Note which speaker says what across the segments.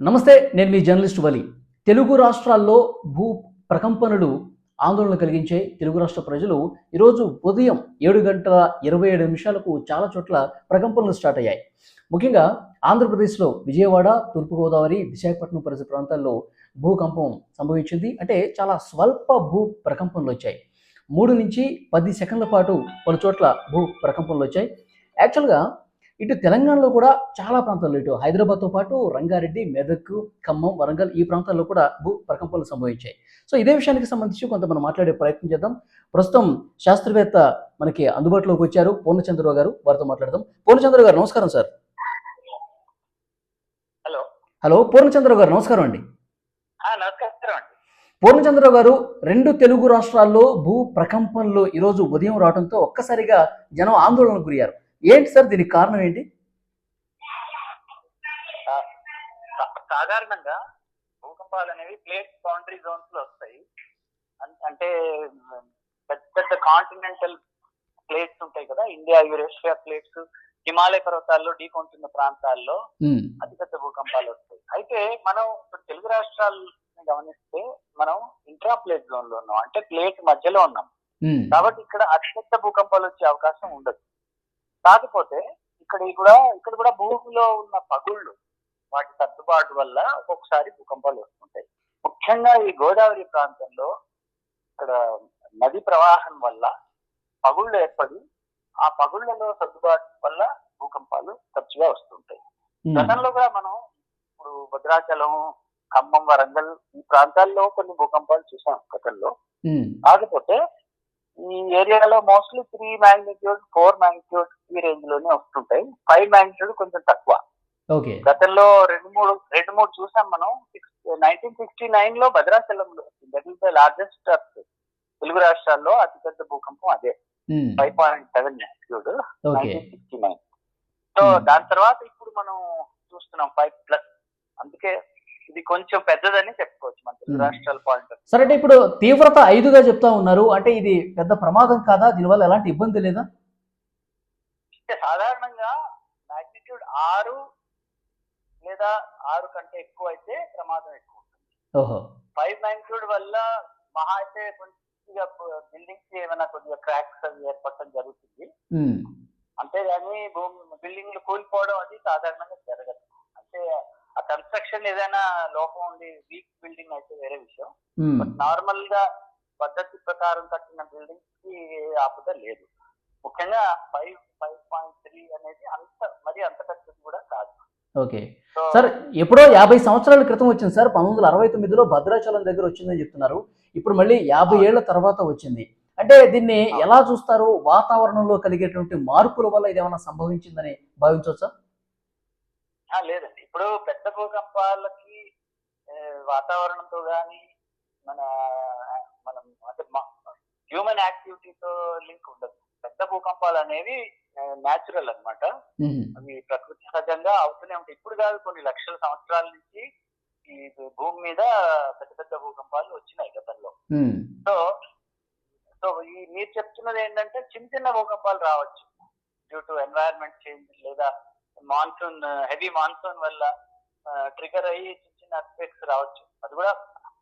Speaker 1: నమస్తే నేను మీ జర్నలిస్ట్ వలి. తెలుగు రాష్ట్రాల్లో భూ ప్రకంపనలు ఆందోళన కలిగించే తెలుగు రాష్ట్ర ప్రజలు ఈరోజు ఉదయం ఏడు గంటల ఇరవై ఏడు నిమిషాలకు చాలా చోట్ల ప్రకంపనలు స్టార్ట్ అయ్యాయి. ముఖ్యంగా ఆంధ్రప్రదేశ్లో విజయవాడ తూర్పుగోదావరి విశాఖపట్నం పరిసర ప్రాంతాల్లో భూకంపం సంభవించింది. అంటే చాలా స్వల్ప భూ ప్రకంపనలు వచ్చాయి. మూడు నుంచి పది సెకండ్ల పాటు పలు చోట్ల భూ ప్రకంపనలు వచ్చాయి. యాక్చువల్గా ఇటు తెలంగాణలో కూడా చాలా ప్రాంతాల్లో ఇటు హైదరాబాద్తో పాటు రంగారెడ్డి మెదక్ ఖమ్మం వరంగల్ ఈ ప్రాంతాల్లో కూడా భూ ప్రకంపనలు సంభవించాయి. సో ఇదే విషయానికి సంబంధించి కొంత మనం మాట్లాడే ప్రయత్నం చేద్దాం. ప్రస్తుతం శాస్త్రవేత్త మనకి అందుబాటులోకి వచ్చారు పూర్ణచంద్రరావు గారు. వారితో మాట్లాడదాం. పూర్ణచంద్ర గారు నమస్కారం సార్.
Speaker 2: హలో.
Speaker 1: హలో పూర్ణచంద్రరావు గారు నమస్కారం అండి.
Speaker 2: ఆ, నమస్కారం అండి.
Speaker 1: పూర్ణచంద్రరావు గారు రెండు తెలుగు రాష్ట్రాల్లో భూ ప్రకంపనలు ఈరోజు ఉదయం రావడంతో ఒక్కసారిగా జనం ఆందోళనకు గురయ్యారు. ఏంటి సార్ దీనికి కారణం ఏంటి?
Speaker 2: సాధారణంగా భూకంపాలు అనేవి ప్లేట్ బౌండరీ జోన్స్లో వస్తాయి. అంటే పెద్ద పెద్ద కాంటినెంటల్ ప్లేట్స్ ఉంటాయి కదా. ఇండియా యురేషియా ప్లేట్స్ హిమాలయ పర్వతాల్లో ఢీకొంటున్న ప్రాంతాల్లో
Speaker 1: ఉమ్,
Speaker 2: అతిపెద్ద భూకంపాలు వస్తాయి. అయితే మనం తెలుగు రాష్ట్రాలని గమనిస్తే మనం ఇంట్రా ప్లేట్ జోన్లో ఉన్నాం. అంటే ప్లేట్ మధ్యలో ఉన్నాం. కాబట్టి ఇక్కడ అతిపెద్ద భూకంపాలు వచ్చే అవకాశం ఉండదు. కాకపోతే ఇక్కడ కూడా ఇక్కడ కూడా భూమిలో ఉన్న పగుళ్ళు వాటి సర్దుబాటు వల్ల ఒక్కొక్కసారి భూకంపాలు వస్తుంటాయి. ముఖ్యంగా ఈ గోదావరి ప్రాంతంలో ఇక్కడ నది ప్రవాహం వల్ల పగుళ్ళు ఏర్పడి ఆ పగుళ్ళలో సర్దుబాటు వల్ల భూకంపాలు తరచుగా వస్తుంటాయి. గతంలో కూడా మనం ఇప్పుడు భద్రాచలం ఖమ్మం వరంగల్ ఈ ప్రాంతాల్లో కొన్ని భూకంపాలు చూసాం గతంలో. కాకపోతే ఈ ఏరియాలో mostly three magnitude four magnitude ఈ రేంజ్లోనే వస్తుంటాయి. ఫైవ్ మ్యాగ్నిట్యూడ్ కొంచెం తక్కువ. గతంలో రెండు మూడు రెండు మూడు చూసాం మనం. నైన్టీన్ సిక్స్టీ నైన్లో భద్రాచలంలో that is the largest Telugu రాష్ట్రాల్లో అతిపెద్ద భూకంపం అదే. Five point seven magnitude nineteen sixty nine so. దాని తర్వాత ఇప్పుడు మనం చూస్తున్నాం ఫైవ్ ప్లస్ అందుకే ఇది కొంచెం పెద్దదని చెప్పుకోవచ్చు. రాష్ట్రాల పాయింట్
Speaker 1: సరే అంటే ఇప్పుడు తీవ్రత ఐదుగా చెప్తా ఉన్నారు. అంటే ఇది పెద్ద ప్రమాదం కాదా? దీనివల్ల ఎలాంటి ఇబ్బంది లేదా?
Speaker 2: అంటే సాధారణంగా మాగ్నిట్యూడ్ ఆరు లేదా ఆరు కంటే ఎక్కువ అయితే ప్రమాదం ఎక్కువ ఉంటుంది.
Speaker 1: ఓహో.
Speaker 2: ఫైవ్ మాగ్నిట్యూడ్ వల్ల మహా అయితే కొద్దిగా బిల్డింగ్స్ ఏమైనా కొద్దిగా క్రాక్స్ అవి ఏర్పడటం జరుగుతుంది.
Speaker 1: ఉమ్,
Speaker 2: అంతేగాని భూమి బిల్డింగ్లు కూలిపోవడం అది సాధారణంగా జరగదు. అంటే ఆ కన్స్ట్రక్షన్ ఏదైనా లోపం ఉండి వీక్ బిల్డింగ్ అయితే వేరే విషయం. బట్ నార్మల్గా పద్ధతి ప్రకారం కట్టిన బిల్డింగ్స్కి ఆపుద లేదు. ముఖ్యంగా ఫైవ్ ఫైవ్ పాయింట్ త్రీ అనేది అంత మరి అంత పెద్దది కూడా కాదు.
Speaker 1: ఓకే. సార్ ఎప్పుడో యాభై సంవత్సరాల క్రితం వచ్చింది సార్. పంతొమ్మిది వందల అరవై తొమ్మిదిలో భద్రాచలం దగ్గర వచ్చిందని చెప్తున్నారు. ఇప్పుడు మళ్ళీ యాభై ఏళ్ళ తర్వాత వచ్చింది. అంటే దీన్ని ఎలా చూస్తారు? వాతావరణంలో కలిగేటువంటి మార్పుల వల్ల ఇది ఏమైనా సంభవించిందని భావించవచ్చా?
Speaker 2: లేదండి ఇప్పుడు పెద్ద భూకంపాలకి వాతావరణంతో గాని మన మనం అంటే హ్యూమన్ యాక్టివిటీతో లింక్ ఉండదు. పెద్ద భూకంపాలు అనేవి న్యాచురల్ అన్నమాట.
Speaker 1: ఉమ్,
Speaker 2: అవి ప్రకృతి సహజంగా అవుతూనే ఉంటాయి. ఇప్పుడు కాదు కొన్ని లక్షల సంవత్సరాల నుంచి ఈ భూమి మీద పెద్ద పెద్ద భూకంపాలు వచ్చినాయి గతంలో. సో సో ఈ మీరు చెప్తున్నది ఏంటంటే చిన్న చిన్న భూకంపాలు రావచ్చు. డ్యూ టు ఎన్వైరన్మెంట్ చేంజ్ లేదా మాన్సూన్ హెవీ మాన్సూన్ వల్ల ట్రిగర్ అయ్యి చిన్న చిన్న అస్పెక్ట్స్ రావచ్చు. అది కూడా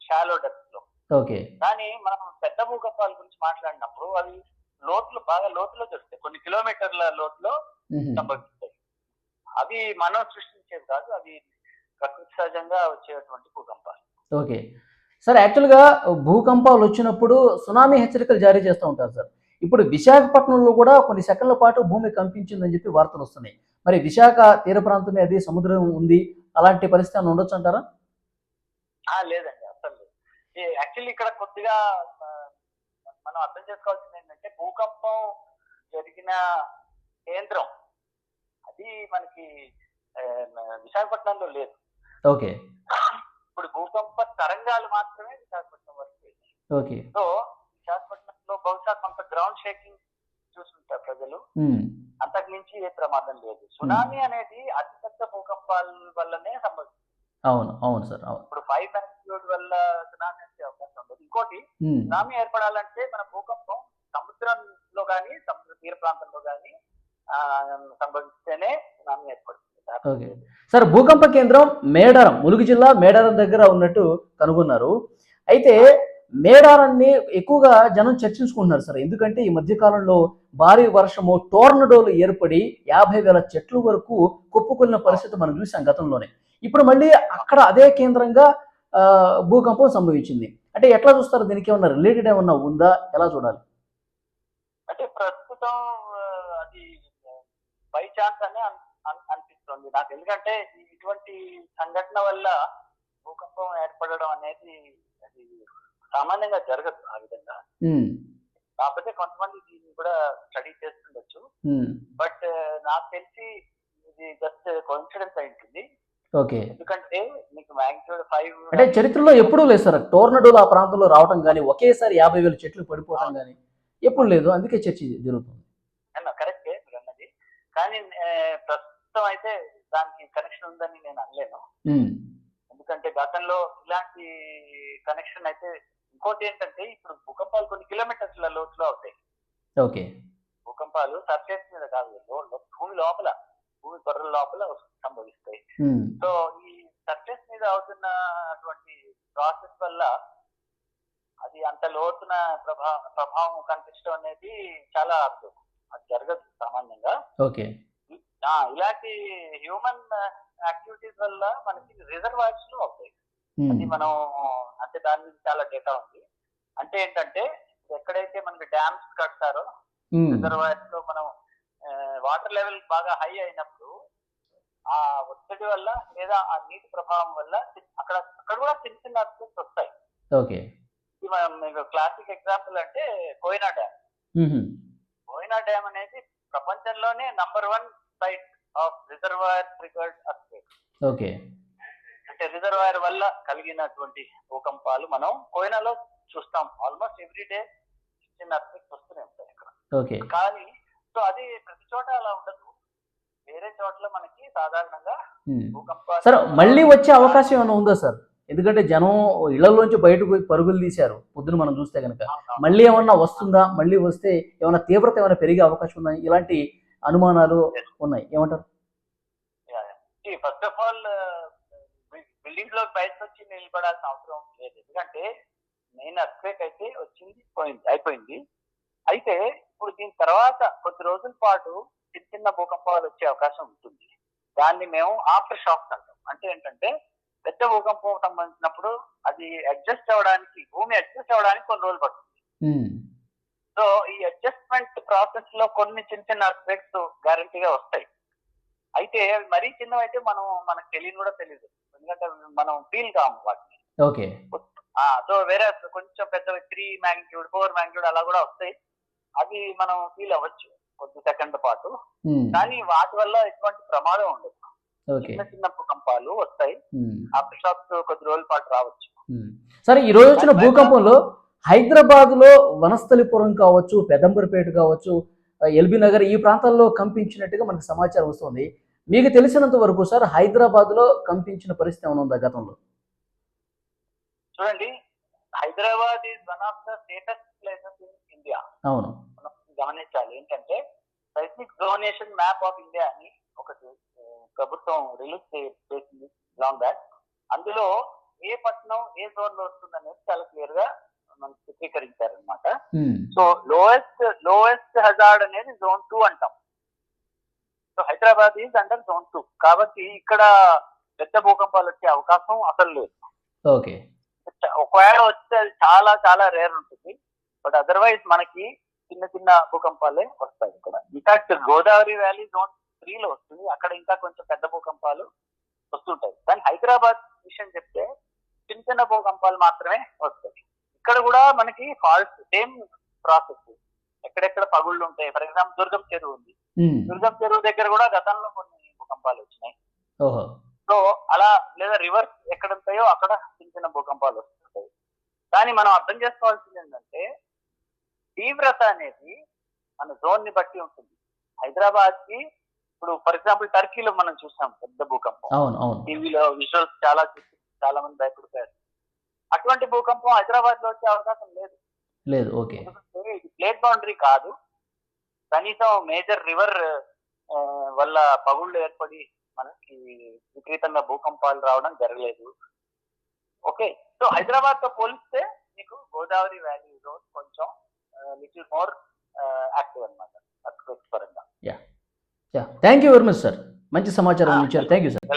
Speaker 2: షాలో డెప్త్లో.
Speaker 1: ఓకే.
Speaker 2: కానీ మనం పెద్ద భూకంపాల గురించి మాట్లాడినప్పుడు అవి లోతులు బాగా లోతులో జరుగుతాయి కొన్ని కిలోమీటర్ల లోతులో సంభవిస్తాయి. అవి మనం సృష్టించేవి కాదు అవి ప్రకృతి సహజంగా వచ్చేటువంటి భూకంపాలు.
Speaker 1: ఓకే. సార్ యాక్చువల్గా భూకంపాలు వచ్చినప్పుడు సునామీ హెచ్చరికలు జారీ చేస్తూ ఉంటారు సార్. ఇప్పుడు విశాఖపట్నంలో కూడా కొన్ని సెకండ్ల పాటు భూమి కంపించిందని చెప్పి వార్తలు వస్తున్నాయి. మరి విశాఖ తీర ప్రాంతమే అది సముద్రం ఉంది అలాంటి పరిస్థితి ఏమైనా ఉండొచ్చు అంటారా?
Speaker 2: లేదండి అసలు లేదు. యాక్చువల్లీ ఇక్కడ కొద్దిగా మనం అర్థం చేసుకోవాల్సింది ఏంటంటే భూకంపం జరిగిన కేంద్రం అది మనకి విశాఖపట్నంలో లేదు.
Speaker 1: ఓకే.
Speaker 2: ఇప్పుడు భూకంప తరంగాలు మాత్రమే విశాఖపట్నం వరకు
Speaker 1: ఓకే.
Speaker 2: సో విశాఖపట్నంలో బహుశా కొంత గ్రౌండ్ షేకింగ్ చూస్తుంటారు ప్రజలు. అంతకు మించి ఏ ప్రమాదం లేదు. సునామీ అనేది అతిపెద్ద భూకంపాల వల్లనే సంభవిస్తుంది.
Speaker 1: అవును అవును సార్ అవును.
Speaker 2: ఇప్పుడు ఫైవ్ మ్యాగ్నిట్యూడ్ వల్ల సునామీ వచ్చే అవకాశం ఉండదు ఇంకోటి సునామీ ఏర్పడాలంటే మన భూకంపం సముద్రంలో కానీ సముద్ర తీర ప్రాంతంలో కానీ సంభవిస్తేనే సునామీ ఏర్పడుతుంది.
Speaker 1: ఓకే. సార్ భూకంప కేంద్రం మేడారం ములుగు జిల్లా మేడారం దగ్గర ఉన్నట్టు కనుగొన్నారు. అయితే మేడారాన్ని ఎక్కువగా జనం చర్చించుకుంటున్నారు సార్. ఎందుకంటే ఈ మధ్యకాలంలో భారీ వర్షము టోర్నడోలు ఏర్పడి యాభై వేల చెట్ల వరకు కుప్పకూలిన పరిస్థితి మనం చూసాం గతంలోనే. ఇప్పుడు మళ్ళీ అక్కడ అదే కేంద్రంగా భూకంపం సంభవించింది. అంటే ఎట్లా చూస్తారు? దీనికి ఏమన్నా రిలేటెడ్ ఏమన్నా ఉందా? ఎలా చూడాలి?
Speaker 2: అంటే ప్రస్తుతం అది బై ఛాన్స్ అని అనిపిస్తుంది. నాకు ఎందుకంటే ఇటువంటి సంఘటన వల్ల భూకంపం ఏర్పడడం అనేది అది సామాన్యంగా జరగదు ఆ విధంగా. కాకపోతే కొంతమంది దీన్ని కూడా స్టడీ చేస్తుండొచ్చు. బట్ నాకు తెలిసి ఇది జస్ట్ కోఇన్సిడెన్స్ అయి ఉంటుంది.
Speaker 1: ఓకే.
Speaker 2: ఎందుకంటే మీకు మ్యాగ్నిట్యూడ్ ఫైవ్
Speaker 1: అంటే చరిత్రలో ఎప్పుడూ లేదు సార్. టోర్నడోలు ఆ ప్రాంతంలో రావడం కానీ ఒకేసారి యాభై వేల చెట్లు పడిపోవడం కానీ ఎప్పుడు లేదు. అందుకే చర్చ జరుగుతుంది.
Speaker 2: కరెక్టే మీరు అన్నది. కానీ ప్రస్తుతం అయితే దానికి కనెక్షన్ ఉందని నేను అనలేను. ఎందుకంటే గతంలో ఇలాంటి కనెక్షన్ అయితే ఇంకోటి ఏంటంటే ఇప్పుడు భూకంపాలు కొన్ని కిలోమీటర్ల లోతులో అవుతాయి
Speaker 1: ఓకే.
Speaker 2: భూకంపాలు సర్ఫేస్ మీద కాదు భూమి లోపల భూమి పొరల లోపల సంభవిస్తాయి.
Speaker 1: ఉమ్,
Speaker 2: సో ఈ సర్ఫేస్ మీద అవుతున్నటువంటి ప్రాసెస్ వల్ల అది అంత లోతున ప్రభా ప్రభావం కనిపించడం అనేది చాలా అది జరగదు సామాన్యంగా.
Speaker 1: ఓకే.
Speaker 2: ఇలాంటి హ్యూమన్ యాక్టివిటీస్ వల్ల మనకి రిజర్వాయర్స్లో అవుతాయి.
Speaker 1: ఉమ్,
Speaker 2: అది మనం అంటే దాని మీద చాలా డేటా ఉంది. అంటే ఏంటంటే ఎక్కడైతే మనకి డ్యామ్స్ కడతారో రిజర్వాయర్స్లో మనం వాటర్ లెవెల్ బాగా హై అయినప్పుడు ఆ ఒత్తిడి వల్ల లేదా ఆ నీటి ప్రభావం వల్ల అక్కడ అక్కడ కూడా చిన్న చిన్న అప్డేట్స్ వస్తాయి.
Speaker 1: ఓకే.
Speaker 2: మీకు క్లాసిక్ ఎగ్జాంపుల్ అంటే కోయినా డ్యామ్ కోయినా డ్యామ్ అనేది ప్రపంచంలోనే number one site of reservoir triggered earthquake
Speaker 1: okay.
Speaker 2: అంటే రిజర్వాయర్ వల్ల కలిగినటువంటి భూకంపాలు మనం కోయినాలో చూస్తాం. ఆల్మోస్ట్ ఎవ్రీ డే చిన్న అర్త్క్వేక్స్ వస్తూనే ఉంటాయి అక్కడ
Speaker 1: ఓకే.
Speaker 2: కానీ సో అది ప్రతి చోట అలా ఉండదు. వేరే చోట్ల మనకి సాధారణంగా. భూకంపాలు
Speaker 1: సార్ మళ్ళీ వచ్చే అవకాశం ఏమైనా ఉందా సార్? ఎందుకంటే జనం ఇళ్ళలోంచి బయటకు పోయి పరుగులు తీశారు. పొద్దున మనం చూస్తే కనుక మళ్ళీ ఏమన్నా వస్తుందా? మళ్ళీ వస్తే ఏమైనా తీవ్రత ఏమైనా పెరిగే అవకాశం ఉందా? ఇలాంటి అనుమానాలు ఉన్నాయి. ఏమంటారు?
Speaker 2: ఫస్ట్ ఆఫ్ ఆల్ బిల్డింగ్లో బయటకు వచ్చి నిలబడాల్సిన అవసరం లేదు. ఎందుకంటే మెయిన్ అర్త్క్వేక్ అయితే వచ్చింది పోయింది అయిపోయింది. అయితే ఇప్పుడు దీని తర్వాత కొద్ది రోజుల పాటు చిన్న చిన్న భూకంపాలు వచ్చే అవకాశం ఉంటుంది. దాన్ని మేము ఆఫ్టర్ షాక్స్ అంటాం. అంటే ఏంటంటే పెద్ద భూకంపం సంబంధించినప్పుడు అది అడ్జస్ట్ అవ్వడానికి భూమి అడ్జస్ట్ అవ్వడానికి కొన్ని రోజులు పడుతుంది. సో ఈ అడ్జస్ట్మెంట్ ప్రాసెస్లో కొన్ని చిన్న చిన్న అస్పెక్ట్స్ గ్యారంటీగా వస్తాయి. అయితే అవి మరీ చిన్నవైతే మనం మనకు తెలియని కూడా తెలియదు. మనం ఫీల్ కాము వాటిని.
Speaker 1: ఓకే.
Speaker 2: సో వేరే కొంచెం పెద్ద త్రీ మ్యాగ్నిట్యూడ్ ఫోర్ మ్యాగ్నిట్యూడ్ అలా కూడా వస్తాయి. అవి మనం ఫీల్ అవ్వచ్చు కొద్ది సెకండ్ పాటు.
Speaker 1: ఉమ్,
Speaker 2: కానీ వాటి వల్ల ఎటువంటి ప్రమాదం ఉండదు.
Speaker 1: ఓకే.
Speaker 2: చిన్న చిన్న భూకంపాలు వస్తాయి.
Speaker 1: ఉమ్,
Speaker 2: ఆఫ్టర్ షాక్స్ కొద్ది రోజుల పాటు రావచ్చు.
Speaker 1: ఉమ్. సరే ఈ రోజు వచ్చిన భూకంపంలో హైదరాబాద్లో వనస్థలిపురం కావచ్చు పెదంబరపేట కావచ్చు ఎల్బీ నగర్ ఈ ప్రాంతాల్లో కంపించినట్టుగా మనకు సమాచారం వస్తుంది. మీకు తెలిసినంత వరకు సార్ హైదరాబాద్లో కంపించిన పరిస్థితి ఏమైనా ఉందా గతంలో?
Speaker 2: చూడండి Hyderabad is one of the safest places in India
Speaker 1: అవును.
Speaker 2: మనం గమనించాలి. ఏంటంటే seismic zonation map of India అని ఒకటి ప్రభుత్వం రిలీజ్ చేసింది లాంగ్ బ్యాక్ అందులో ఏ పట్టణం ఏ జోన్లో వస్తుంది అనేది చాలా క్లియర్గా మనం చిత్రీకరించారనమాట సో లోయెస్ట్ లోయెస్ట్ హజార్డ్ అనేది జోన్ టూ అంటాం. So Hyderabad is under zone two. కాబట్టి ఇక్కడ పెద్ద భూకంపాలు వచ్చే అవకాశం అసలు లేదు.
Speaker 1: ఓకే.
Speaker 2: ఒకవేళ వస్తే అది చాలా చాలా రేర్ ఉంటుంది. బట్ అదర్వైజ్ మనకి చిన్న చిన్న భూకంపాలే వస్తాయి ఇక్కడ. ఇన్ఫాక్ట్ గోదావరి వ్యాలీ జోన్ త్రీలో వస్తుంది. అక్కడ ఇంకా కొంచెం పెద్ద భూకంపాలు వస్తుంటాయి. కానీ హైదరాబాద్ విషయం చెప్తే చిన్న చిన్న భూకంపాలు మాత్రమే వస్తాయి. ఇక్కడ కూడా మనకి ఫాల్స్ సేమ్ ప్రాసెస్. ఎక్కడెక్కడ పగుళ్ళు ఉంటాయి. ఫర్ ఎగ్జాంపుల్ దుర్గం చెరువు ఉంది. దుర్గం చెరువు దగ్గర కూడా గతంలో కొన్ని భూకంపాలు వచ్చినాయి. సో అలా లేదా రివర్స్ ఎక్కడ ఉంటాయో అక్కడ చిన్న చిన్న భూకంపాలు వస్తుంటాయి. కానీ మనం అర్థం చేసుకోవాల్సింది ఏంటంటే తీవ్రత అనేది మన జోన్ని బట్టి ఉంటుంది. హైదరాబాద్కి ఇప్పుడు ఫర్ ఎగ్జాంపుల్ టర్కీలో మనం చూసాం పెద్ద భూకంపం. టీవీలో విజువల్స్ చాలా చూసి చాలా మంది భయపడిపోయారు. అటువంటి భూకంపం హైదరాబాద్లో వచ్చే అవకాశం లేదు.
Speaker 1: లేదు ఓకే.
Speaker 2: ఇది ప్లేట్ బౌండరీ కాదు. కనీసం మేజర్ రివర్ వల్ల పగుళ్ళు ఏర్పడి మనకి విపరీతంగా భూకంపాలు రావడం జరగలేదు. ఓకే సో హైదరాబాద్తో పోలిస్తే మీకు గోదావరి వ్యాలీ జోన్ కొంచెం లిటిల్ మోర్ యాక్టివ్ అనమాట పరంగా
Speaker 1: thank you very much sir మంచి సమాచారం ఇచ్చారు థ్యాంక్ యూ సార్